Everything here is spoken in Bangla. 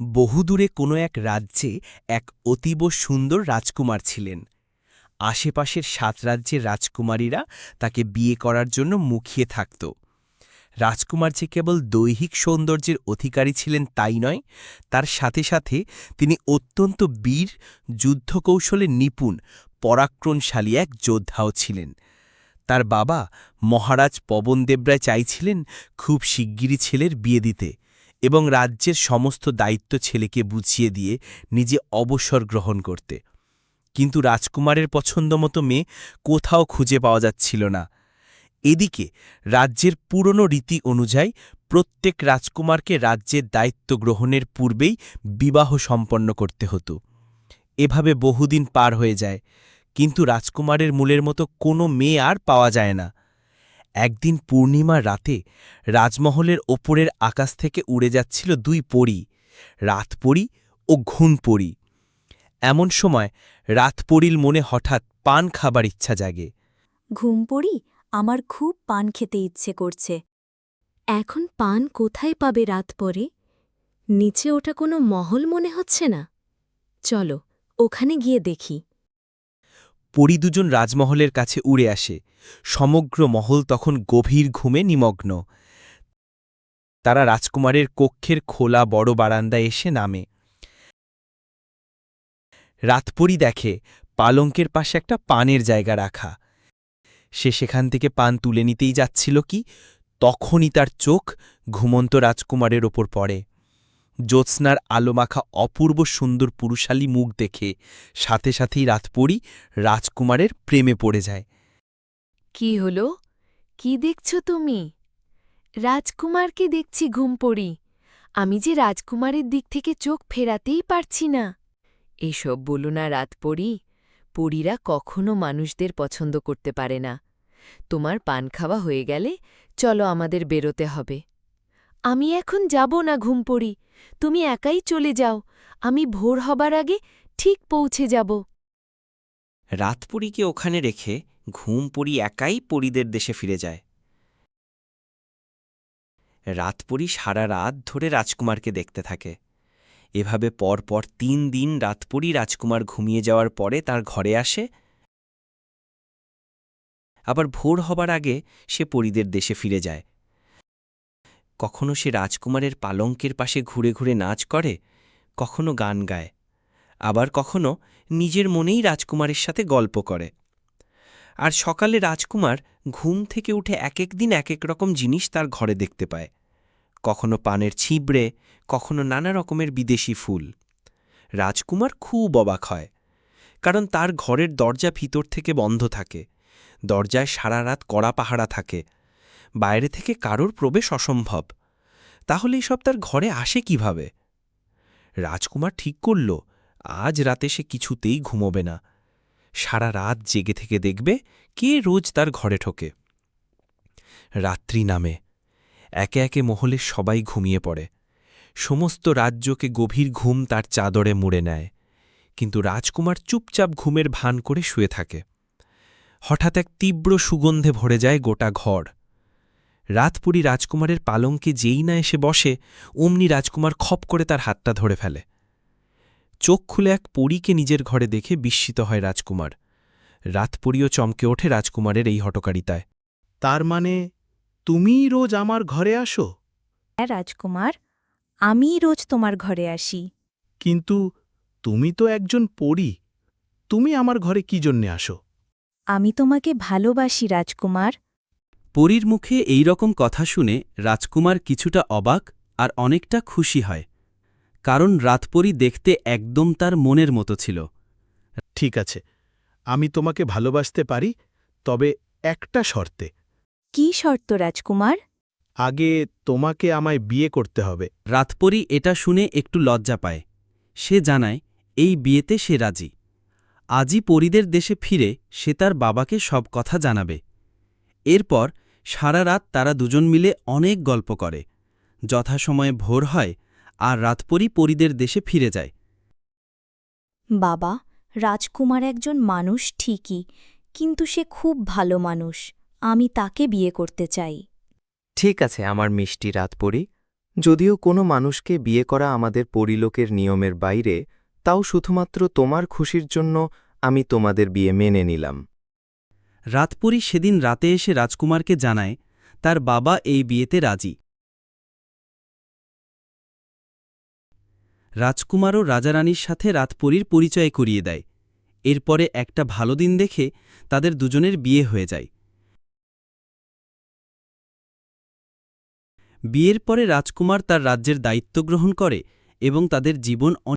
বহুদূরে কোনো এক রাজ্যে এক অতীব সুন্দর রাজকুমার ছিলেন। আশেপাশের সাত রাজ্যের রাজকুমারীরা তাকে বিয়ে করার জন্য মুখিয়ে থাকত। রাজকুমার যে কেবল দৈহিক সৌন্দর্যের অধিকারী ছিলেন তাই নয়, তার সাথে সাথে তিনি অত্যন্ত বীর, যুদ্ধকৌশলে নিপুণ, পরাক্রমশালী এক যোদ্ধাও ছিলেন। তার বাবা মহারাজ পবন দেবরায় চাইছিলেন খুব শিগগিরই ছেলের বিয়ে দিতে। এবং রাজ্যের সমস্ত দায়িত্ব ছেলেকে বুঝিয়ে দিয়ে নিজে অবসর গ্রহণ করতে। কিন্তু রাজকুমারের পছন্দমতো মেয়ে কোথাও খুঁজে পাওয়া যাচ্ছিল না। এদিকে রাজ্যের পুরনো রীতি অনুযায়ী প্রত্যেক রাজকুমারকে রাজ্যের দায়িত্ব গ্রহণের পূর্বেই বিবাহ সম্পন্ন করতে হতো। এভাবে বহুদিন পার হয়ে যায়, কিন্তু রাজকুমারের মূলের মতো কোনো মেয়ে আর পাওয়া যায় না। একদিন পূর্ণিমার রাতে রাজমহলের ওপরের আকাশ থেকে উড়ে যাচ্ছিল দুই পরী, রাতপরী ও ঘুণপরী। এমন সময় রাতপরীর মনে হঠাৎ পান খাবার ইচ্ছা জাগে। ঘুম পড়ি আমার খুব পান খেতে ইচ্ছে করছে। এখন পান কোথায় পাবে রাত পরে নিচে ওটা কোনো মহল মনে হচ্ছে না? চলো, ওখানে গিয়ে দেখি। পরী দুজন রাজমহলের কাছে উড়ে আসে। সমগ্র মহল তখন গভীর ঘুমে নিমগ্ন। তারা রাজকুমারের কক্ষের খোলা বড় বারান্দায় এসে নামে। রাতপরি দেখে, পালঙ্কের পাশে একটা পানের জায়গা রাখা। সে সেখান থেকে পান তুলে নিতেই যাচ্ছিল কি, তখনই তার চোখ ঘুমন্ত রাজকুমারের ওপর পড়ে। জ্যোৎস্নার আলোমাখা অপূর্ব সুন্দর পুরুষালী মুখ দেখে সাথে সাথেই রাতপরি রাজকুমারের প্রেমে পড়ে যায়। কি হল? কি দেখছ তুমি? রাজকুমারকে দেখছি ঘুম পড়ি। আমি যে রাজকুমারের দিক থেকে চোখ ফেরাতেই পারছি না। এসব বলো না রাত পড়ি। পরীরা কখনো মানুষদের পছন্দ করতে পারে না। তোমার পান খাওয়া হয়ে গেলে চলো আমাদের বেরোতে হবে। আমি এখন যাব না ঘুম পড়ি। তুমি একাই চলে যাও, আমি ভোর হবার আগে ঠিক পৌঁছে যাব। রাতপরীকে ওখানে রেখে ঘুম একাই পরীদের দেশে ফিরে যায়। রাতপরি সারা রাত ধরে রাজকুমারকে দেখতে থাকে। এভাবে পরপর তিন দিন রাতপরি রাজকুমার ঘুমিয়ে যাওয়ার পরে তার ঘরে আসে। আবার ভোর হবার আগে সে পরীদের দেশে ফিরে যায়। কখনো সে রাজকুমারের পালঙ্কের পাশে ঘুরে ঘুরে নাচ করে, কখনো গান গায়। আবার কখনো নিজের মনেই রাজকুমারের সাথে গল্প করে। আর সকালে রাজকুমার ঘুম থেকে উঠে এক এক দিন এক এক রকম জিনিস তার ঘরে দেখতে পায়। কখনো পানের ছিবড়ে, কখনো নানা রকমের বিদেশি ফুল। রাজকুমার খুব অবাক হয়, কারণ তার ঘরের দরজা ভিতর থেকে বন্ধ থাকে। দরজায় সারা রাত কড়া পাহারা থাকে। বাইরে থেকে কারোর প্রবেশ অসম্ভব। তাহলে এসব তার ঘরে আসে কীভাবে? রাজকুমার ঠিক করল, আজ রাতে সে কিছুতেই ঘুমোবে না। সারা রাত জেগে থেকে দেখবে কে রোজ তার ঘরে ঠোকে রাত্রি নামে। একে একে মহলের সবাই ঘুমিয়ে পড়ে। সমস্ত রাজ্যকে গভীর ঘুম তার চাদরে মুড়ে নেয়। কিন্তু রাজকুমার চুপচাপ ঘুমের ভান করে শুয়ে থাকে। হঠাৎ এক তীব্র সুগন্ধে ভরে যায় গোটা ঘর। রাতপুরী রাজকুমারের পালঙ্কে যেই না এসে বসে অমনি রাজকুমার খপ করে তার হাতটা ধরে ফেলে। চোখ খুলে এক পরীকে নিজের ঘরে দেখে বিস্মিত হয় রাজকুমার। রাতপরীও চমকে ওঠে রাজকুমারের এই হটকারিতায়। তার মানে তুমিই রোজ আমার ঘরে আসো? হ্যাঁ রাজকুমার আমিই রোজ তোমার ঘরে আসি। কিন্তু তুমি তো একজন পড়ি তুমি আমার ঘরে কি জন্যে আসো? আমি তোমাকে ভালোবাসি রাজকুমার পরীর মুখে এই রকম কথা শুনে রাজকুমার কিছুটা অবাক আর অনেকটা খুশি হয় কারণ রাতপরী দেখতে একদম তার মনের মতো ছিল। ঠিক আছে আমি তোমাকে ভালোবাসতে পারি তবে একটা শর্তে। কি শর্ত রাজকুমার? আগে তোমাকে আমায় বিয়ে করতে হবে। রাতপরী এটা শুনে একটু লজ্জা পায়। সে জানায় এই বিয়েতে সে রাজি। আজই পরীদের দেশে ফিরে সে তার বাবাকে সব কথা জানাবে। এরপর সারা রাত তারা দুজন মিলে অনেক গল্প করে। যথাসময়ে ভোর হয় আর রাতপরী পরীদের দেশে ফিরে যায়। বাবা রাজকুমার একজন মানুষ ঠিকই কিন্তু সে খুব ভালো মানুষ। আমি তাকে বিয়ে করতে চাই। ঠিক আছে আমার মিষ্টি রাতপরি। যদিও কোনো মানুষকে বিয়ে করা আমাদের পরিলোকের নিয়মের বাইরে তাও শুধুমাত্র তোমার খুশির জন্য আমি তোমাদের বিয়ে মেনে নিলাম। রাতপরী সেদিন রাতে এসে রাজকুমারকে জানায়, তার বাবা এই বিয়েতে রাজি। রাজকুমারও রাজারানীর সাথে রাতপরীর পরিচয় করিয়ে দেয়। এরপরে একটা ভালো দিন দেখে তাদের দুজনের বিয়ে হয়ে যায়। বিয়ের পরে রাজকুমার তার রাজ্যের দায়িত্ব গ্রহণ করে এবং তাদের জীবন